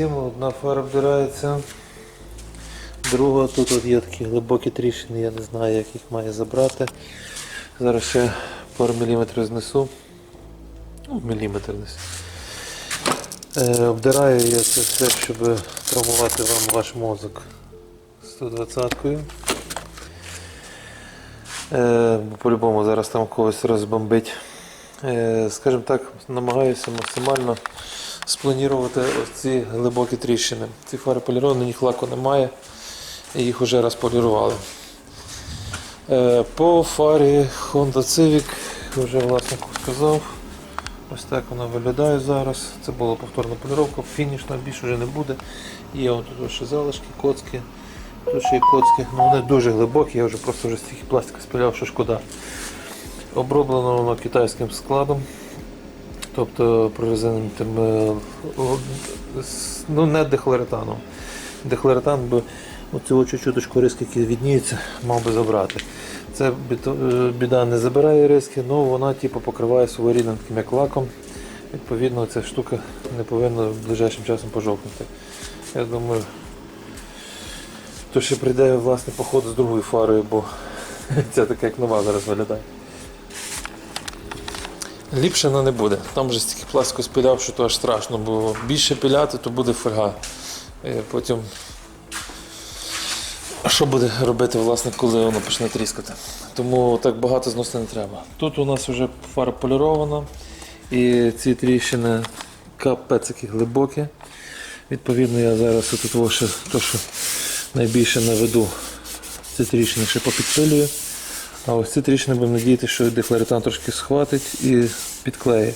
всім. Одна фара вбирається. Друга тут от є такі глибокі тріщини, я не знаю, як їх має забрати. Зараз ще пару міліметрів знесу. Ну, міліметр десь. Е, обдираю я це все, щоб травмувати вам ваш мозок 120-кою. Е, по-любому зараз там когось розбомбить. Е, скажімо так, намагаюся максимально спланувати ці глибокі тріщини. Ці фари поліровані, на них лаку немає, їх вже раз полірували. Е, по фарі Honda Civic, вже власнику сказав. Ось так вона виглядає зараз. Це була повторна поліровка, фінішна більше вже не буде. Є от тут ще залишки, коцки. Тут ще є коцки, ну вони дуже глибокі, я вже просто вже стільки пластика спиляв, що шкода. Оброблено воно китайським складом, тобто прорезиненим е, ну не дехлоретаном. Дехлоретан би оцю чуть-чуточку риски, які відніються, мав би забрати. Це е, біда не забирає риски, але вона типу, покриває своєрідним таким як лаком. Відповідно, ця штука не повинна ближайшим часом пожовкнути. Я думаю, то ще прийде власне поход з другою фарою, бо ця така як нова зараз виглядає. Ліпше вона не буде. Там вже стільки пластику спиляв, що то аж страшно, бо більше пиляти, то буде фольга. Е, Потім. Що буде робити власне, коли воно почне тріскати? Тому так багато зносити не треба. Тут у нас вже фара полірована, і ці тріщини капець глибокі. Відповідно, я зараз тут то, що найбільше наведу, ці тріщини ще попідпилюю. А ось ці тріщини будемо надіятися, що дехлоретан трошки схватить і підклеїть.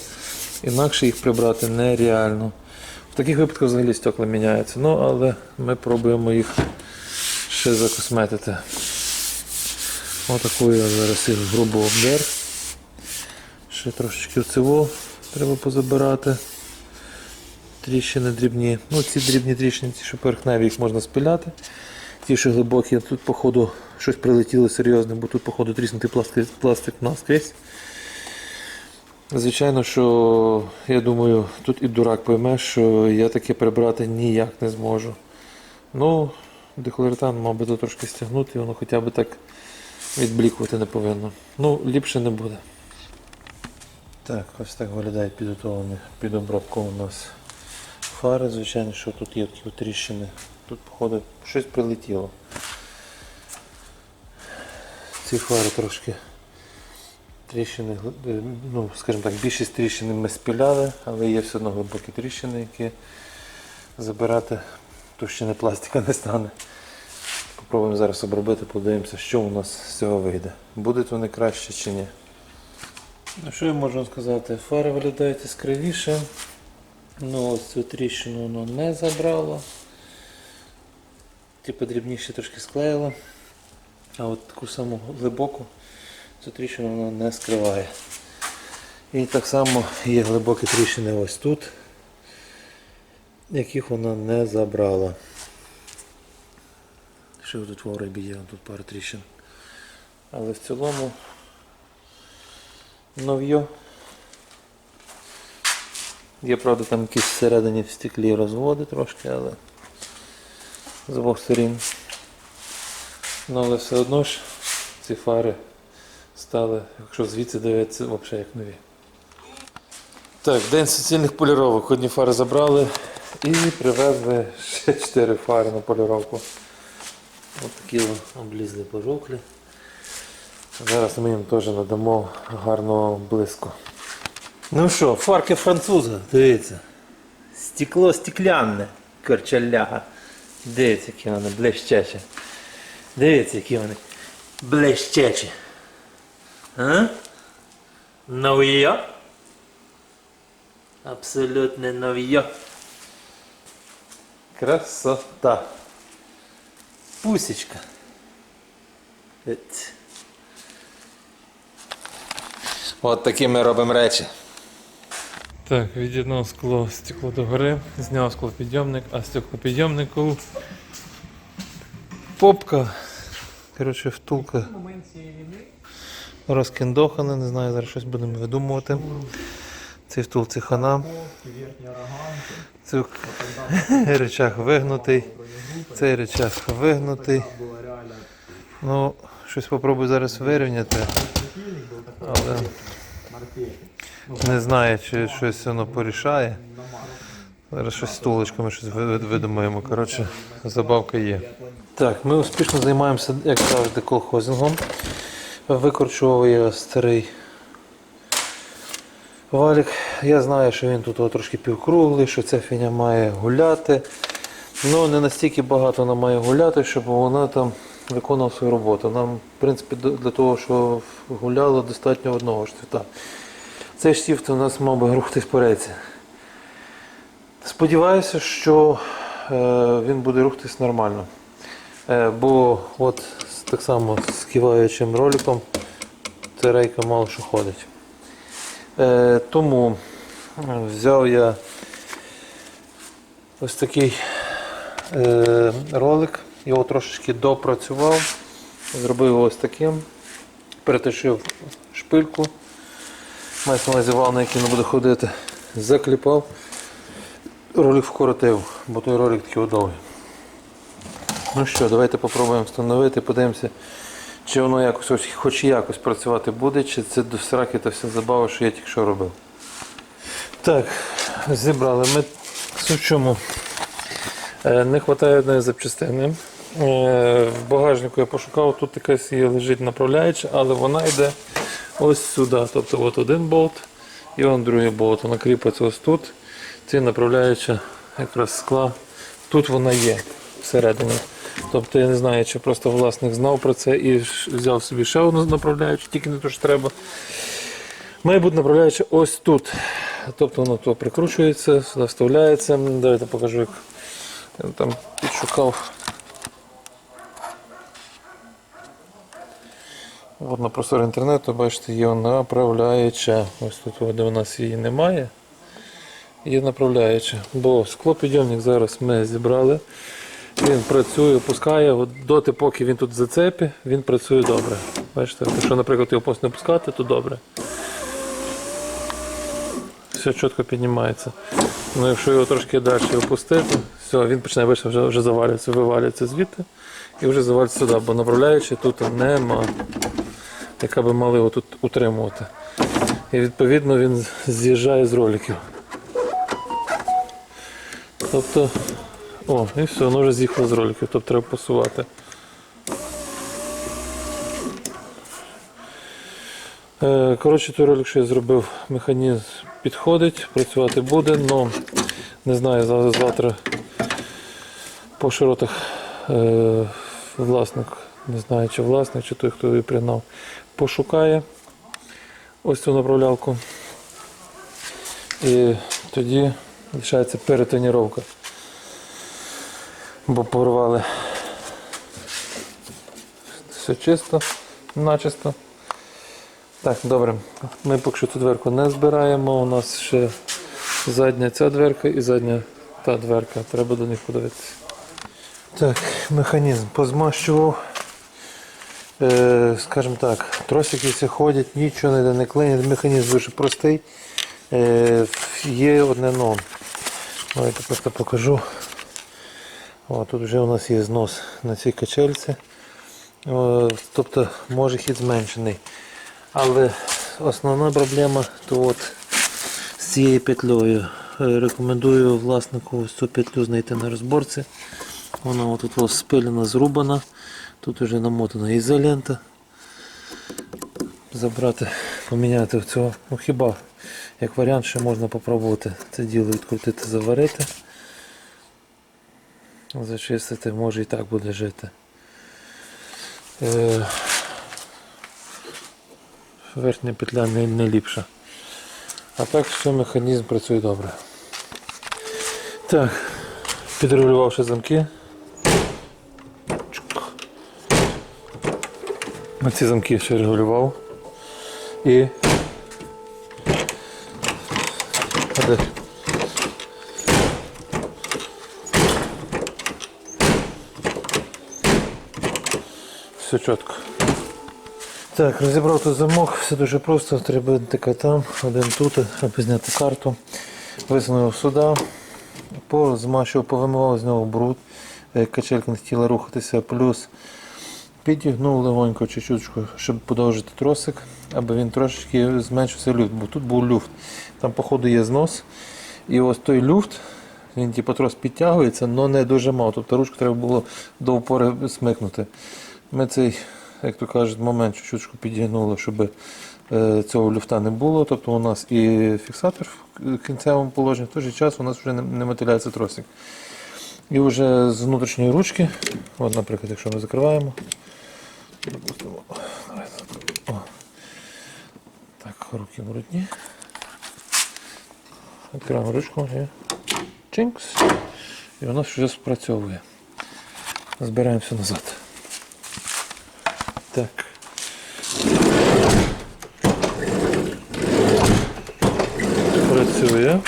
Інакше їх прибрати нереально. В таких випадках взагалі стекла міняються. Ну, але ми пробуємо їх ще закосметити. Отаку я зараз їх грубо обдер. Ще трошечки оцього треба позабирати. Тріщини дрібні. Ну, ці дрібні тріщини, ті, що поверхневі, їх можна спиляти. Ті, що глибокі, тут, походу, щось прилетіло серйозне, бо тут, походу, тріснутий пластик, пластик наскрізь. Звичайно, що я думаю, тут і дурак пойме, що я таке прибрати ніяк не зможу. Ну, дехлоретан, мав би трошки стягнути, і воно хоча б так відблікувати не повинно. Ну, ліпше не буде. Так, ось так виглядає підготовлені під обробку у нас фари. Звичайно, що тут є такі тріщини. Тут, походу, щось прилетіло. Ці фари трошки тріщини, е, ну, скажімо так, більшість тріщин ми спіляли, але є все одно глибокі тріщини, які забирати товщини пластика не стане. Попробуємо зараз обробити, подивимося, що у нас з цього вийде. Будуть вони краще чи ні. Ну, що я можу сказати? Фари виглядають іскривіше. Ну, ось цю тріщину воно не забрало. Типу дрібніше трошки склеїло. А от таку саму глибоку цю тріщину воно не скриває. І так само є глибокі тріщини ось тут, яких вона не забрала. Ще тут в оребі є тут пару тріщин. Але в цілому нов'йо. Є, правда, там якісь всередині в стеклі розводи трошки, але з обох сторін. Ну, але все одно ж ці фари стали, якщо звідси дивитися, взагалі як нові. Так, день суцільних поліровок. Одні фари забрали і привезли ще 4 фари на поліровку. Ось такі облізли пожовклі. Зараз ми їм теж надамо гарного блиску. Ну що, фарки француза, дивіться. Стекло стеклянне, корчаляга. Дивіться, які вони блищачі. Дивіться, які вони блищачі. А? Нов'я? Абсолютно нов'я. Красота. Пусечка. Ет. От такі ми робимо речі. Так, від'єднав скло стекло догори, зняв склопідйомник, а стеклопідйомнику попка. Коротше, втулка розкіндохана, не знаю, зараз щось будемо видумувати. Цей стул це хана. верхні Речах вигнутий. Цей речах вигнутий. Ну, щось попробую зараз вирівняти, але не знаю, чи щось воно порішає. Зараз щось стулочками щось ви- ви- видумаємо. Коротше, забавка є. Так, ми успішно займаємося, як завжди, колхозингом. Викорчовує старий валік. Я знаю, що він тут трошки півкруглий, що ця фіня має гуляти. Ну, не настільки багато вона має гуляти, щоб вона там виконувала свою роботу. Нам, в принципі, для того, щоб гуляло, достатньо одного штифта. Цей штифт у нас мав рухатись по рейці. Сподіваюся, що е, він буде рухатись нормально. Е, бо от так само з киваючим роликом ця рейка мало що ходить. Е, тому взяв я ось такий ролик, його трошечки допрацював, зробив ось таким, перетишив шпильку, мається на увазі вал, на який не буде ходити, закліпав, ролик вкоротив, бо той ролик такий довгий. Ну що, давайте попробуємо встановити, подивимося, чи воно якось ось хоч якось працювати буде, чи це до сраки та вся забава, що я тільки що робив. Так, зібрали ми суть в чому. Е, Не вистачає одної запчастини. Е, В багажнику я пошукав, тут якась є лежить направляюча, але вона йде ось сюди. Тобто от один болт і он другий болт. Вона кріпиться ось тут. Ці направляюча якраз скла. Тут вона є всередині. Тобто я не знаю, чи просто власник знав про це і взяв собі ще одну направляючу, тільки не то, що треба. Має бути направляюча ось тут. Тобто воно тут прикручується, сюди вставляється. Давайте покажу, як я там підшукав. От на просторі інтернету, бачите, є направляюча. Ось тут, де у нас її немає. Є направляюча. Бо склопідйомник зараз ми зібрали. Він працює, пускає, от доти, поки він тут в зацепі, він працює добре. Бачите, якщо, наприклад, його просто не пускати, то добре. Все чітко піднімається. Ну, якщо його трошки далі опустити, все, він бачите, вже, вже завалюється, вивалюється звідти і вже завалюється сюди, бо направляючи тут нема, яка би мали його тут утримувати. І відповідно він з'їжджає з роликів. Тобто, о, і все, воно вже з'їхало з роликів, тобто треба посувати. Е, Коротше, той ролик, що я зробив, механізм підходить, працювати буде, але не знаю, завтра по широтах е, власник, не знаю, чи власник, чи той, хто її пригнав, пошукає ось цю направлялку. І тоді лишається перетоніровка. Бо порвали все чисто, начисто. Так, добре. Ми поки що цю дверку не збираємо. У нас ще задня ця дверка і задня та дверка. Треба до них подивитися. Так, механізм позмащував. Е, скажімо так, тросики всі ходять, нічого не клинять. Механізм дуже простий. Е, є одне но. Давайте просто покажу. О, тут вже у нас є знос на цій качельці. О, тобто може хід зменшений. Але основна проблема то от з цією петлею. Е, Рекомендую власнику ось цю петлю знайти на розборці. Вона отут ось спилена, зрубана. Тут вже намотана ізолента. Забрати, поміняти в цього. Ну хіба як варіант, ще можна попробувати це діло відкрутити, заварити. Зачистити, може і так буде жити. Е, верхня петля не, не ліпша. А так все механізм працює добре. Так, підрегулювавши замки. Чук. Ці замки ще регулював. І. Все чітко. Так, розібрав тут замок, все дуже просто. Треба така там, один тут, аби зняти карту. Висунув сюди, позмащував, повимивав з нього бруд. Е, Качелька не хотіла рухатися, плюс підігнув легонько чуть-чуть, щоб подовжити тросик, аби він трошечки зменшився люфт, бо тут був люфт. Там, походу, є знос. І ось той люфт, він типу трос підтягується, але не дуже мало. Тобто ручку треба було до опори смикнути. Ми цей, як то кажуть, момент чуть-чуть підігнули, щоб е, цього люфта не було. Тобто у нас і фіксатор в кінцевому положенні, в той же час у нас вже не мотиляється тросик. І вже з внутрішньої ручки, от, наприклад, якщо ми закриваємо, допустимо. О. так, руки брудні. Відкриваємо ручку чинкс. І воно вже спрацьовує. Збираємося назад. Так. Працює.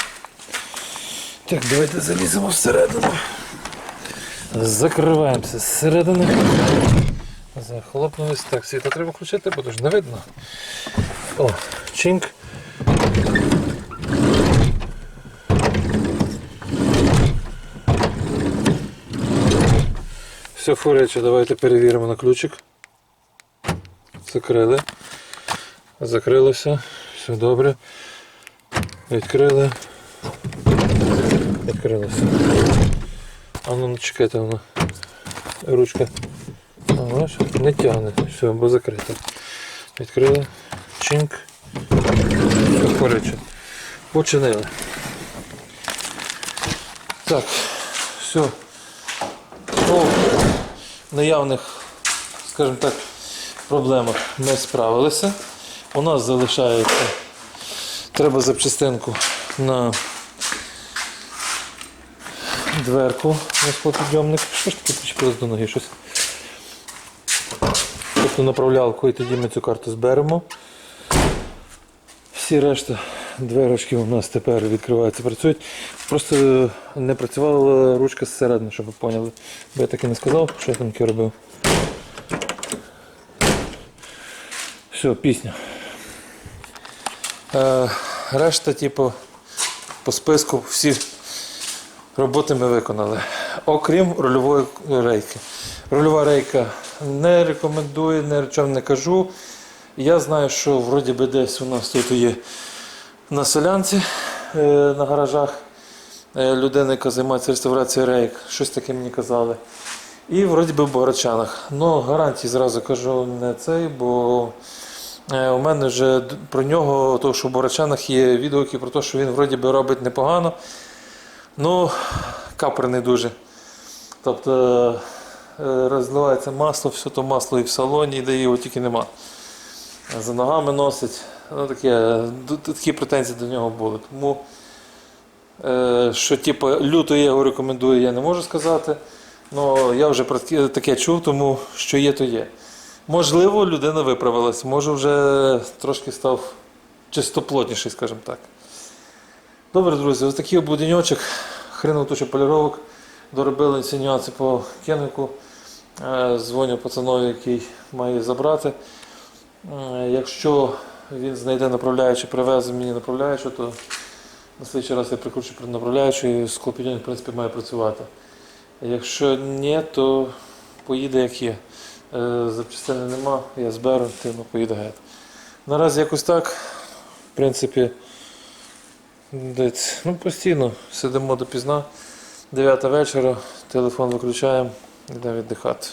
Так, давайте заліземо всередину. Закриваємося зсередини. Захлопнулись. Так, світло треба включити, бо ж не видно. О, чинк. Все фуряче, давайте перевіримо на ключик. Закрили. Закрилося. Все добре. Відкрили. Відкрилося. А ну, чекайте, воно. Ручка. Бачиш, не тягне. Все, бо закрито. Відкрили. Чинк. Все. Починили. Так, все. По наявних, скажімо так, проблемах ми справилися. У нас залишається треба запчастинку на дверку на склопідйомник. Що ж таке причепилось до ноги щось? Тобто направлялку і тоді ми цю карту зберемо. Всі решта дверочки у нас тепер відкриваються, працюють. Просто не працювала ручка зсередини, щоб ви поняли. Бо я так і не сказав, що я там таке робив. Все, пісня. Е, решта, типу, по списку всі роботи ми виконали. Окрім рульової рейки. Рульова рейка не рекомендую, ні о не кажу. Я знаю, що вроді би десь у нас тут є на солянці е, на гаражах е, людина, яка займається реставрацією рейк. Щось таке мені казали. І вроді би в Богородчанах. Ну, гарантії зразу кажу не цей, бо е, у мене вже про нього, то, що в Богородчанах є відгуки про те, що він вроді би робить непогано. Ну, капер не дуже. Тобто розливається масло, все то масло і в салоні, де його тільки нема. За ногами носить. Ну, таке, такі претензії до нього були. Тому, е, що типу, люто я його рекомендую, я не можу сказати. Ну, я вже таке- чув, тому що є, то є. Можливо, людина виправилась, може вже трошки став чистоплотніший, скажімо так. Добре, друзі, ось такий будиньочок, хренув тучу поліровок, доробили ці нюанси по кенику. Е, Дзвоню пацанові, який має забрати. Е, Якщо він знайде направляючу, привезе мені направляючу, то на слідчий раз я прикручу направляючу і склопідйон, в принципі, має працювати. Якщо ні, то поїде як є. Е, Запчастини нема, я зберу, тим поїде геть. Наразі якось так. В принципі, десь, ну, постійно сидимо допізна. 9 вечора, телефон виключаємо, йдемо віддихати.